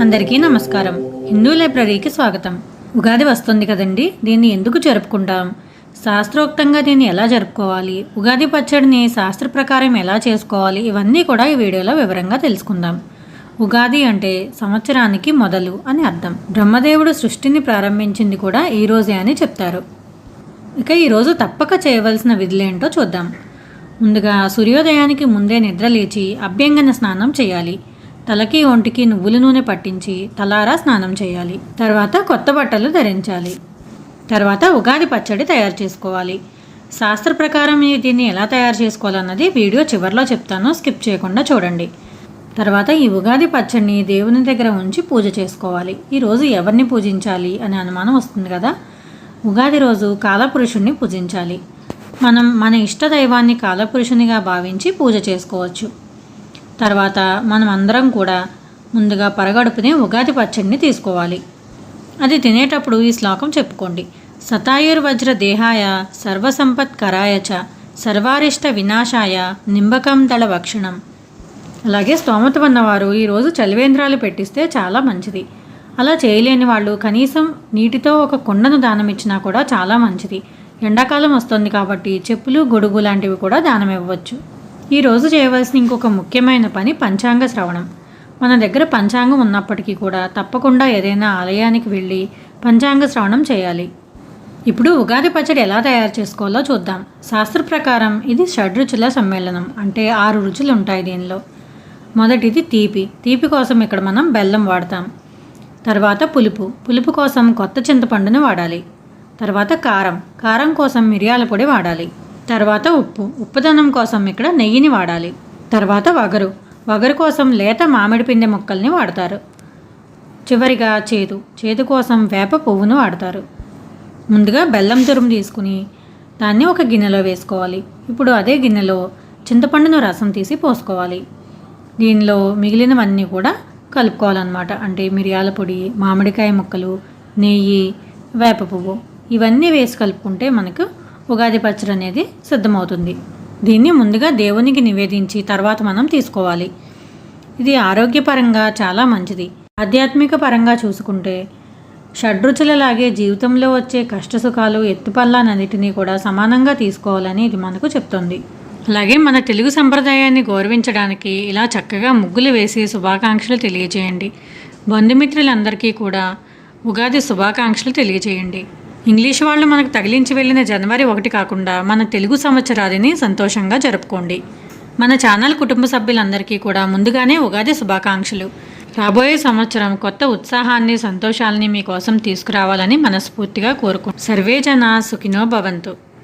అందరికీ నమస్కారం. హిందూ లైబ్రరీకి స్వాగతం. ఉగాది వస్తుంది కదండి దీన్ని ఎందుకు జరుపుకుంటాం? శాస్త్రోక్తంగా దీన్ని ఎలా జరుపుకోవాలి? ఉగాది పచ్చడిని శాస్త్ర ప్రకారం ఎలా చేసుకోవాలి? ఇవన్నీ కూడా ఈ వీడియోలో వివరంగా తెలుసుకుందాం. ఉగాది అంటే సంవత్సరానికి మొదలు అని అర్థం. బ్రహ్మదేవుడు సృష్టిని ప్రారంభించింది కూడా ఈ రోజే అని చెప్తారు. ఇక ఈరోజు తప్పక చేయవలసిన విధులేంటో చూద్దాం. ముందుగా సూర్యోదయానికి ముందే నిద్ర లేచి అభ్యంగన స్నానం చేయాలి. తలకి ఒంటికి నువ్వుల నూనె పట్టించి తలారా స్నానం చేయాలి. తర్వాత కొత్త బట్టలు ధరించాలి. తర్వాత ఉగాది పచ్చడి తయారు చేసుకోవాలి. శాస్త్ర ప్రకారం ఈ దీన్ని ఎలా తయారు చేసుకోవాలన్నది వీడియో చివరిలో చెప్తాను. స్కిప్ చేయకుండా చూడండి. తర్వాత ఈ ఉగాది పచ్చడిని దేవుని దగ్గర ఉంచి పూజ చేసుకోవాలి. ఈరోజు ఎవరిని పూజించాలి అనే అనుమానం వస్తుంది కదా? ఉగాది రోజు కాలపురుషుణ్ణి పూజించాలి. మనం మన ఇష్ట దైవాన్ని కాలపురుషునిగా భావించి పూజ చేసుకోవచ్చు. తర్వాత మనం అందరం కూడా ముందుగా పరగడుపునే ఉగాది పచ్చడిని తీసుకోవాలి. అది తినేటప్పుడు ఈ శ్లోకం చెప్పుకోండి. సతాయుర్వజ్ర దేహాయ సర్వసంపత్ కరాయచ సర్వారిష్ట వినాశాయ నింబకం దళ భక్షణం అలాగే స్తోమత ఉన్నవారు ఈరోజు చలివేంద్రాలు పెట్టిస్తే చాలా మంచిది. అలా చేయలేని వాళ్ళు కనీసం నీటితో ఒక కుండను దానం ఇచ్చినా కూడా చాలా మంచిది. ఎండాకాలం వస్తుంది కాబట్టి చెప్పులు గొడుగు లాంటివి కూడా దానం ఇవ్వచ్చు. ఈరోజు చేయవలసిన ఇంకొక ముఖ్యమైన పని పంచాంగ శ్రవణం. మన దగ్గర పంచాంగం ఉన్నప్పటికీ కూడా తప్పకుండా ఏదైనా ఆలయానికి వెళ్ళి పంచాంగ శ్రవణం చేయాలి. ఇప్పుడు ఉగాది పచ్చడి ఎలా తయారు చేసుకోవాలో చూద్దాం. శాస్త్ర ప్రకారం ఇది షడ్రుచుల సమ్మేళనం అంటే ఆరు రుచులు ఉంటాయి దీనిలో. మొదటిది తీపి. తీపి కోసం ఇక్కడ మనం బెల్లం వాడతాం. తర్వాత పులుపు. పులుపు కోసం కొత్త చింతపండుని వాడాలి. తర్వాత కారం. కారం కోసం మిరియాల పొడి వాడాలి. తర్వాత ఉప్పు. ఉప్పుదనం కోసం ఇక్కడ నెయ్యిని వాడాలి. తర్వాత వగరు. వగరు కోసం లేత మామిడి పిండి ముక్కల్ని వాడతారు. చివరిగా చేదు. చేదు కోసం వేప పువ్వును వాడతారు. ముందుగా బెల్లం తురుము తీసుకుని దాన్ని ఒక గిన్నెలో వేసుకోవాలి. ఇప్పుడు అదే గిన్నెలో చింతపండును రసం తీసి పోసుకోవాలి. దీనిలో మిగిలినవన్నీ కూడా కలుపుకోవాలన్నమాట. అంటే మిరియాల పొడి మామిడికాయ ముక్కలు నెయ్యి వేప పువ్వు. ఇవన్నీ వేసి కలుపుకుంటే మనకు ఉగాది పచ్చడి అనేది సిద్ధమవుతుంది. దీన్ని ముందుగా దేవునికి నివేదించి తర్వాత మనం తీసుకోవాలి. ఇది ఆరోగ్యపరంగా చాలా మంచిది. ఆధ్యాత్మిక పరంగా చూసుకుంటే షడ్రుచులలాగే జీవితంలో వచ్చే కష్టసుఖాలు ఎత్తుపల్లానన్నిటినీ కూడా సమానంగా తీసుకోవాలని ఇది మనకు చెప్తుంది. అలాగే మన తెలుగు సంప్రదాయాన్ని గౌరవించడానికి ఇలా చక్కగా ముగ్గులు వేసి శుభాకాంక్షలు తెలియజేయండి బంధుమిత్రులందరికీ కూడా ఉగాది శుభాకాంక్షలు తెలియజేయండి ఇంగ్లీష్ వాళ్ళు మనకు తగిలించి వెళ్ళిన జనవరి ఒకటి కాకుండా మన తెలుగు సంవత్సరాదిని సంతోషంగా జరుపుకోండి. మన ఛానల్ కుటుంబ సభ్యులందరికీ కూడా ముందుగానే ఉగాది శుభాకాంక్షలు. రాబోయే సంవత్సరం కొత్త ఉత్సాహాన్ని సంతోషాలని మీకోసం తీసుకురావాలని మనస్ఫూర్తిగా కోరుకుంటున్నాను సర్వే జన సుఖినో భవంతు.